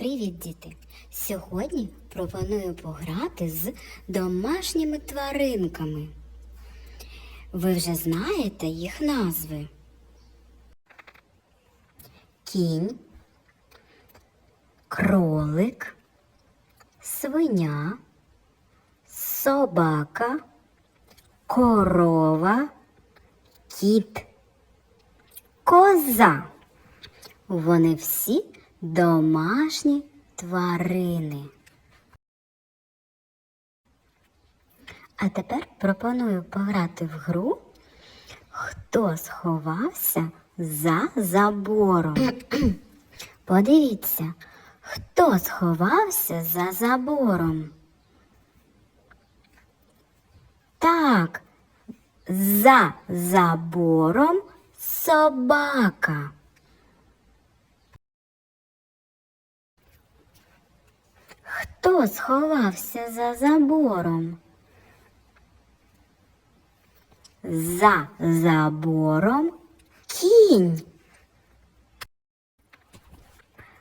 Привіт, діти! Сьогодні пропоную пограти з домашніми тваринками. Ви вже знаєте їх назви. Кінь, кролик, свиня, собака, корова, кіт, коза. Вони всі домашні тварини. А тепер пропоную пограти в гру, хто сховався за забором. Подивіться, хто сховався за забором. Так, за забором собака. Хто сховався за забором? За забором кінь.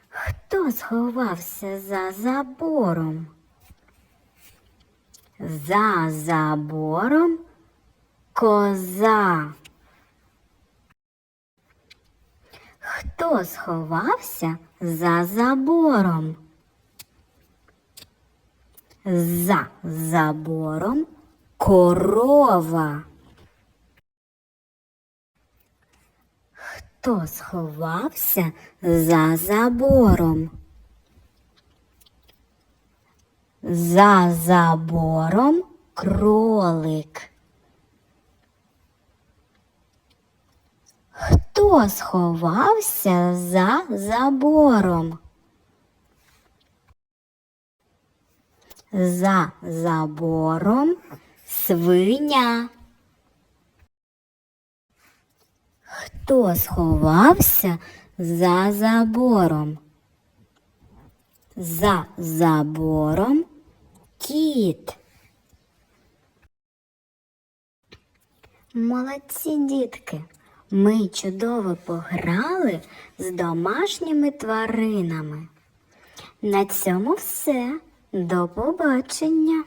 Хто сховався за забором? За забором коза. Хто сховався за забором? За забором корова. Хто сховався за забором? За забором кролик. Хто сховався за забором? За забором свиня. Хто сховався за забором? За забором кіт. Молодці дітки. Ми чудово пограли з домашніми тваринами. На цьому все. До побачення!